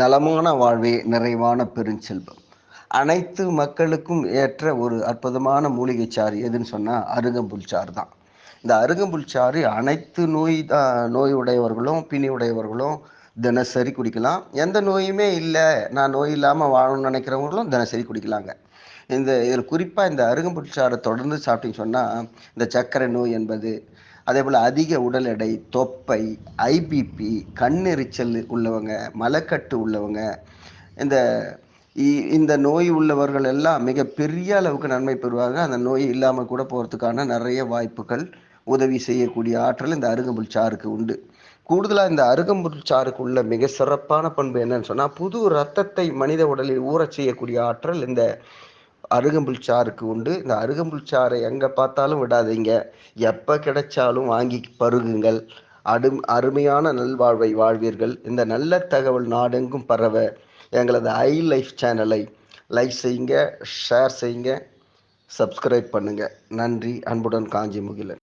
நலமான வாழ்வே நிறைவான பெருஞ்செல்வம். அனைத்து மக்களுக்கும் ஏற்ற ஒரு அற்புதமான மூலிகை சாறு எதுன்னு சொன்னால் அருகம்புல் சாறு தான். இந்த அருகம்புல் சாறு அனைத்து நோய் நோய் உடையவர்களும் பிணி உடையவர்களும் தினசரி குடிக்கலாம். எந்த நோயுமே இல்லை நான் நோய் இல்லாமல் வாழணும்னு நினைக்கிறவங்களும் தினசரி குடிக்கலாங்க. இந்த இதில் குறிப்பாக இந்த அருகம்புல் சாறை தொடர்ந்து சாப்பிட்டீங்கன்னு சொன்னால் இந்த சர்க்கரை நோய் என்பது அதே போல் அதிக உடல் எடை தொப்பை ஐபிபி கண்ணெரிச்சல் உள்ளவங்க மலக்கட்டு உள்ளவங்க இந்த இந்த நோய் உள்ளவர்கள் எல்லாம் மிக பெரிய அளவுக்கு நன்மை பெறுவாங்க. அந்த நோய் இல்லாமல் கூட போகிறதுக்கான நிறைய வாய்ப்புகள் உதவி செய்யக்கூடிய ஆற்றல் இந்த அருகம்புல் சாருக்கு உண்டு. கூடுதலாக இந்த அருகம்புல் சாருக்கு உள்ள மிக சிறப்பான பண்பு என்னன்னு சொன்னால் புது ரத்தத்தை மனித உடலில் ஊறச் செய்யக்கூடிய ஆற்றல் இந்த அருகம்புல் சாருக்கு உண்டு. இந்த அருகம்புல் சாறை எங்கே பார்த்தாலும் விடாதீங்க. எப்போ கிடைச்சாலும் வாங்கி பருகுங்கள். அடு அருமையான நல்வாழ்வை வாழ்வீர்கள். இந்த நல்ல தகவல் நாடெங்கும் பரவ எங்களது ஐ லைஃப் சேனலை லைக் செய்யுங்க ஷேர் செய்யுங்க சப்ஸ்கிரைப் பண்ணுங்கள் நன்றி. அன்புடன் காஞ்சி முகிலன்.